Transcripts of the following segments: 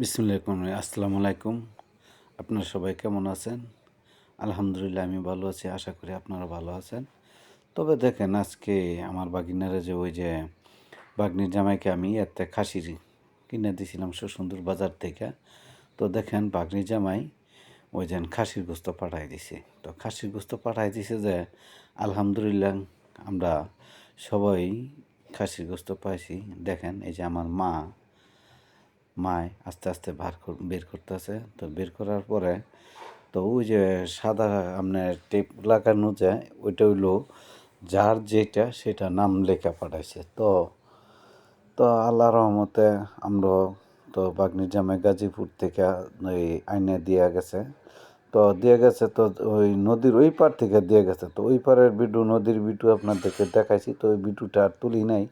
বিসমুল্লাহ আসসালামু আলাইকুম। আপনারা সবাই কেমন আছেন? আলহামদুলিল্লাহ আমি ভালো আছি, আশা করি আপনারা ভালো আছেন। তবে দেখেন, আজকে আমার বাগিনারে যে ওই যে বাগনির জামাইকে আমি এতে খাসির কিনে দিয়েছিলাম সুন্দর বাজার থেকে। তো দেখেন, বাগনির জামাই ওই যেন খাসির গোস্ত পাঠাই দিছে। তো খাসির গোস্ত পাঠাই দিছে যে, আলহামদুলিল্লাহ, আমরা সবাই খাসির গোস্ত পাইছি। দেখেন, এই যে আমার মা মায় আস্তে আস্তে বার বের করতেছে। তো বের করার পরে তো ওই যে সাদা আপনার টেপ লাগানো যায় ওইটা হইল যার যেটা সেটা নাম লেখা পাঠাইছে। তো তো আল্লাহ রহমতে আমরা তো বাগনির জামাই গাজীপুর থেকে ওই আইনে দিয়ে গেছে। তো দিয়ে গেছে তো ওই নদীর ওই পার থেকে দিয়ে গেছে। তো ওই পারের বিটু নদীর বিটু আপনাদেরকে দেখাইছি। তো ওই বিটুটা আর তুলি নাই।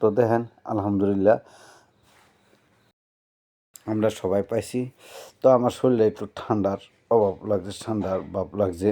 তো দেখেন, আলহামদুলিল্লাহ। আমরা সবাই পাইছি। তো আমার শরীরে একটু ঠান্ডার অভাব লাগছে ঠান্ডার ভাব লাগছে।